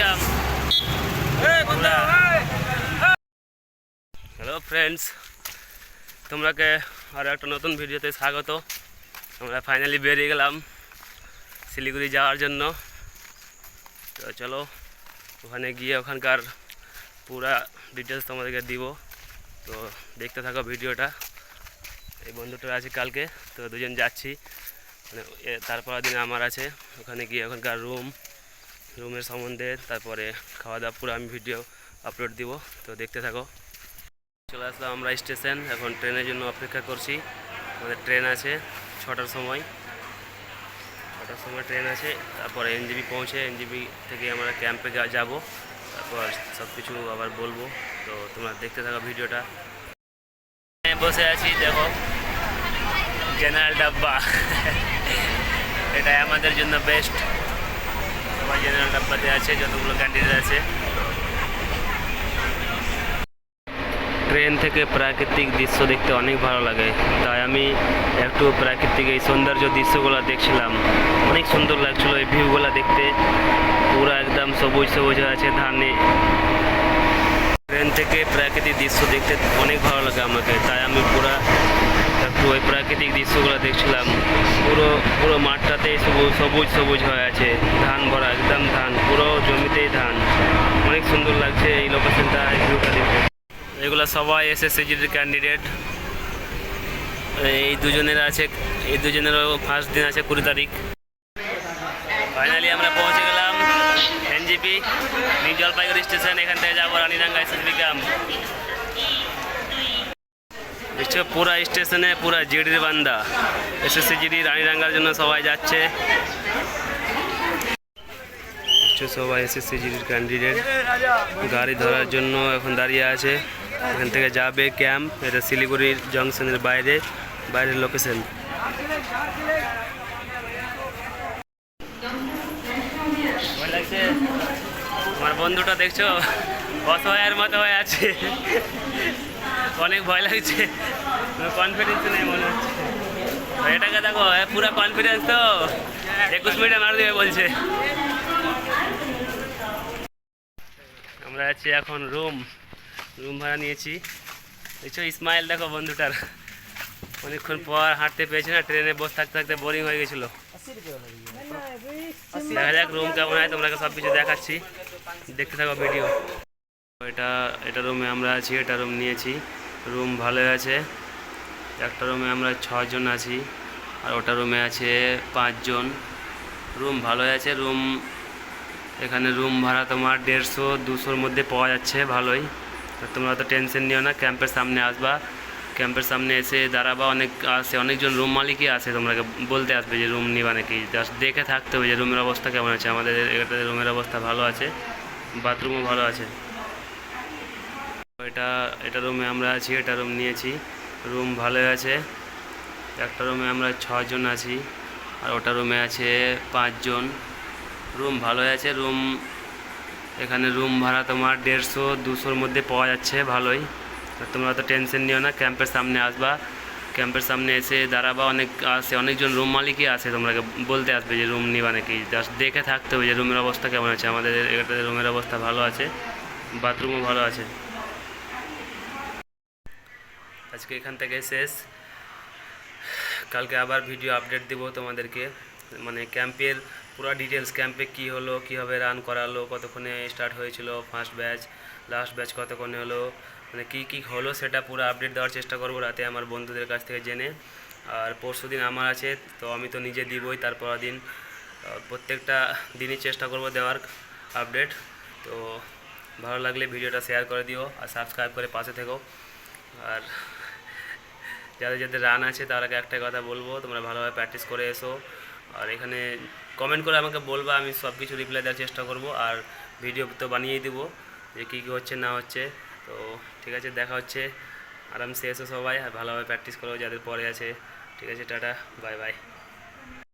Become hello friends তোমরাকে আর একটা নতুন ভিডিওতে স্বাগত। আমরা ফাইনালি বেরিয়ে গেলাম শিলিগুড়ি যাওয়ার জন্য। তো চলো ওখানে গিয়ে ওখানকার পুরা ডিটেলস তোমাদেরকে দিব। তো দেখতে থাকো ভিডিওটা। এই বন্ধুটা আছে কালকে তো দুজন যাচ্ছি। মানে তারপর দিন আমার আছে। ওখানে গিয়ে ওখানকার রুম রুমের সম্বন্ধে, তারপরে খাওয়া দাওয়া পুরো আমি ভিডিও আপলোড দিব, তো দেখতে থাকো। চলে আসলাম আমরা স্টেশন, এখন ট্রেনের জন্য অপেক্ষা করছি। আমাদের ট্রেন আছে ছটার সময়। ছটার সময় ট্রেন আছে, তারপরে এনজিবি পৌঁছে এনজিবি থেকে আমরা ক্যাম্পে যাব। তারপর সব কিছু আবার বলব, তো তোমরা দেখতে থাকো ভিডিওটা বসে আছি, দেখো, জেনারেল ডাব্বা। এটাই আমাদের জন্য বেস্ট সবাই জেনারেল ডাব্বাতে আছে যতগুলো ক্যান্ডিডেট আছে ট্রেন থেকে প্রাকৃতিক দৃশ্য দেখতে অনেক ভালো লাগে। তাই আমি একটু প্রাকৃতিক এই সৌন্দর্য দৃশ্যগুলো দেখছিলাম। অনেক সুন্দর লাগছিল এই ভিউগুলো দেখতে। পুরো একদম সবুজ সবুজ আছে ধানে। ট্রেন থেকে প্রাকৃতিক দৃশ্য দেখতে অনেক ভালো লাগে আমাকে। তাই আমি পুরো একটু ওই প্রাকৃতিক দৃশ্যগুলো দেখছিলাম। পুরো পুরো মাঠটাতেই সবুজ সবুজ সবুজ হয়ে আছে। ধান ভরা, একদম ধান, পুরো জমিতেই ধান। অনেক সুন্দর লাগছে এই লোকেশনটা ভিউটা দেখতে। এগুলো সবাই এসএসসিজির ক্যান্ডিডেট এই দুজনের আছে, এই দুজনেরও ফার্স্ট দিন আছে কুড়ি তারিখ। ফাইনালি আমরা পৌঁছে গেলাম এনজিপি নিউ জলপাইগুড়ি স্টেশন এখান থেকে যাব রানীরাঙ্গা এসএসবি ক্যাম্প দেখছ পুরা স্টেশনে পুরা জিডির বান্দা। এসএসসি জিডি, রানীরাঙ্গার জন্য সবাই যাচ্ছে। সবাই এসএসসি জিডির ক্যান্ডিডেট গাড়ি ধরার জন্য এখন দাঁড়িয়ে আছে। এখান থেকে যাবে ক্যাম্প এটা শিলিগুড়ির জংশনের বাইরে, বাইরের লোকেশন আমার বন্ধুটা দেখছ? অসহায়ের মতো হয়ে আছে। অনেক ভয় লাগছে। কনফিডেন্স নেই মনে হচ্ছে। এটাকে দেখো পুরো কনফিডেন্স তো। একুশ মিনিটে মার দেবে বলছে। আমরা আছি এখন রুম রুম ভাড়া নিয়েছি। দেখছ স্মাইল দেখো বন্ধুটার। অনেকক্ষণ পর হাঁটতে পেয়েছে না ট্রেনে বসে থাকতে থাকতে বোরিং হয়ে গেছিল। দেখা যাক রুম কেমন হয় তোমরা সব কিছু দেখাচ্ছি। দেখতে থাকো ভিডিও এটা এটা রুমে আমরা আছি, এটা রুম নিয়েছি। রুম ভালো আছে। একটা রুমে আমরা ছজন আছি আর ওটা রুমে আছে পাঁচজন রুম ভালো আছে, রুম এখানে রুম ভাড়া তোমার দেড়শো, দুশোর মধ্যে পাওয়া যাচ্ছে ভালোই। তোমরা তো টেনশন নিও না, ক্যাম্পের সামনে আসবা। ক্যাম্পের সামনে এসে দাঁড়াবা, অনেক আসে অনেকজন রুম মালিকই আছে তোমরা বলতে আসবে যে রুম নিবা নাকি। জাস্ট দেখে থাকতে হবে যে রুমের অবস্থা কেমন আছে। আমাদের এটাতে রুমের অবস্থা ভালো আছে, বাথরুমও ভালো আছে। এটা এটা রুমে আমরা আছি, এটা রুম নিয়েছি। রুম ভালো আছে। একটা রুমে আমরা ছজন আছি, আর ওটা রুমে আছে পাঁচজন। রুম ভালো আছে রুম এখানে রুম ভাড়া তোমার দেড়শো, দুশোর মধ্যে পাওয়া যাচ্ছে ভালোই। তোমরা তো টেনশন নিও না ক্যাম্পের সামনে আসবা। ক্যাম্পের সামনে এসে দাঁড়াবা, অনেক আসে, অনেকজন রুম মালিকই আছে তোমরা বলতে আসবে যে রুম নিবা নাকি। জাস্ট দেখে থাকতে হবে যে রুমের অবস্থা কেমন আছে আমাদের এটাতে রুমের অবস্থা ভালো আছে বাথরুমও ভালো আছে। আজকে এখান থেকে শেষ। কালকে আবার ভিডিও আপডেট দেবো তোমাদেরকে। মানে ক্যাম্পের পুরো ডিটেলস ক্যাম্পে কি হলো, কীভাবে রান করালো, কতক্ষণে স্টার্ট হয়েছিল ফার্স্ট ব্যাচ লাস্ট ব্যাচ কতক্ষণে হলো মানে কী কী হলো সেটা পুরো আপডেট দেওয়ার চেষ্টা করব রাতে আমার বন্ধুদের কাছ থেকে জেনে। আর পরশু দিন আমার আছে, তো আমি তো নিজে দিবই তারপর দিন প্রত্যেকটা দিনই চেষ্টা করব দেওয়ার আপডেট তো ভালো লাগলে ভিডিওটা শেয়ার করে দিও আর সাবস্ক্রাইব করে পাশে থেকো। আর যাদের যাদের রান আছে, তারাকে একটাই কথা বলব, তোমরা ভালোভাবে প্র্যাকটিস করে এসো। আর এখানে কমেন্ট করে আমাকে বলবা, আমি সব কিছু রিপ্লাই দেওয়ার চেষ্টা করব, আর ভিডিও তো বানিয়েই দেবো, যে কী কী হচ্ছে না হচ্ছে। তো ঠিক আছে, দেখা হচ্ছে। আরামসে এসো সবাই, আর ভালোভাবে প্র্যাকটিস করো, যাদের পরে আছে। ঠিক আছে, টাটা বাই বাই